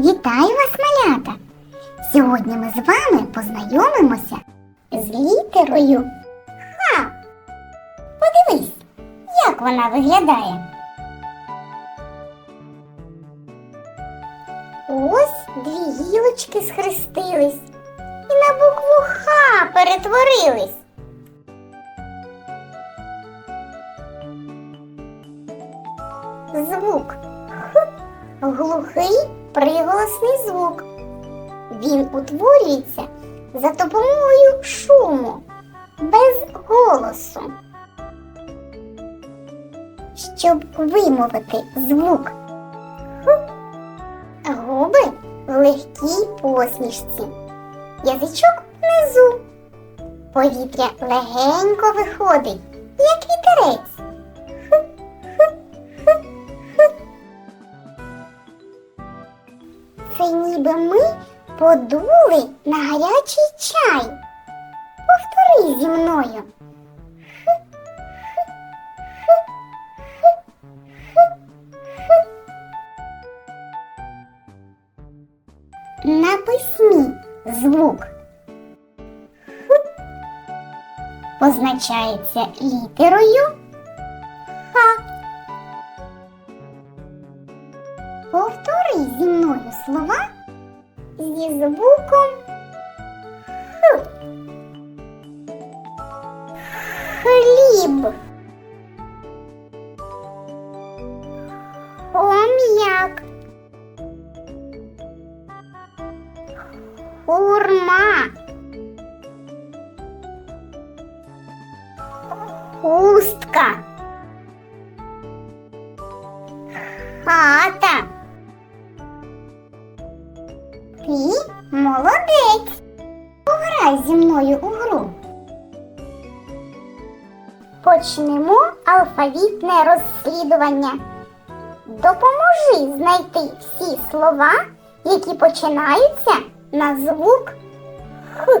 Вітаю вас, малята! Сьогодні ми з вами познайомимося з літерою Х. Подивись, як вона виглядає. Ось дві гілочки схрестились і на букву Х перетворились. Звук Х глухий приголосний звук. Він утворюється за допомогою шуму, без голосу. Щоб вимовити звук губи в легкій посмішці, язичок внизу. Повітря легенько виходить, як вітерець. Ніби ми подули на гарячий чай. Повтори зі мною. На письмі звук Х позначається літерою Х. Повтори зі мною слова зі звуком Х. Хліб. Хом'як. Хурма. Хустка. Хата. Ти молодець. Пограй зі мною у гру. Почнемо алфавітне розслідування. Допоможи знайти всі слова, які починаються на звук Х.